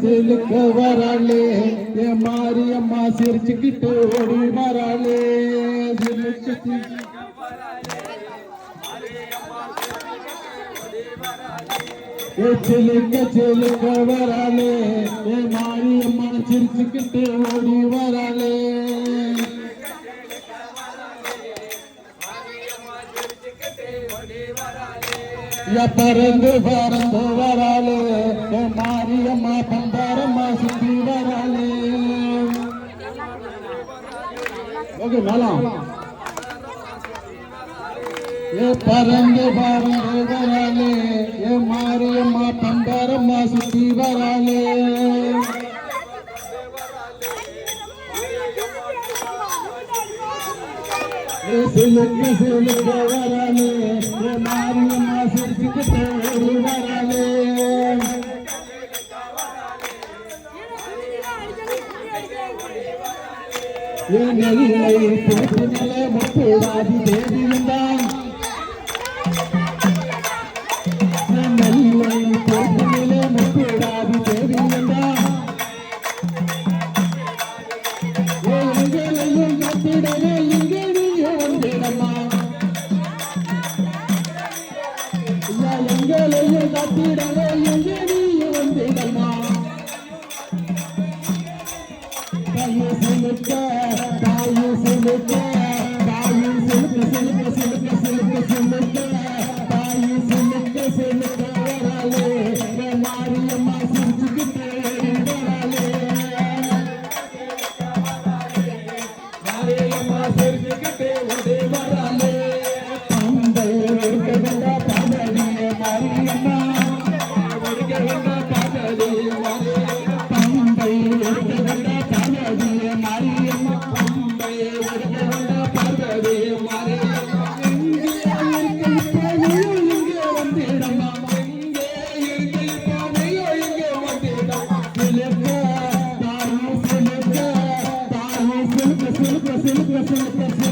சிலுக்க வராளே என் மாரியம்மா சிரிச்சுக்கிட்டு ஓடி வராளே. சிலுக்க சிலுக்க வராளே என் மாரியம்மா சிரிச்சுக்கிட்டு ஓடி வராளே. या परंदे वरंदे वराले, ओ मारी अम्मा पंदार मासुदी वराले। ओके नाला या परंदे वरंदे சிலுக்கு சிலுக்கு வரலே மாரியம்மா நெல்லை பொறுப்பு நிலை முத்து ராஜி தேடி இருந்தான் தாயு சிலுக்க தாயு சிலுக்க சிலுக்க சிலுக்க சிலுக்க சிலுக்க மரியம்மா பொம்மையே வருகிறவங்க பார்வதே மரியம்மா இங்கே இங்கே வந்திடம்மா. இங்கே இங்கே போனையோ இங்கே வந்திடம்மா. சிலுக்க தாரும் சிலுக்க தாரும் சிலுக்க சிலுக்க சிலுக்க சிலுக்க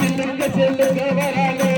சிலுக்க சிலுக்க சிலுக்க சிலுக்க சிலுக்க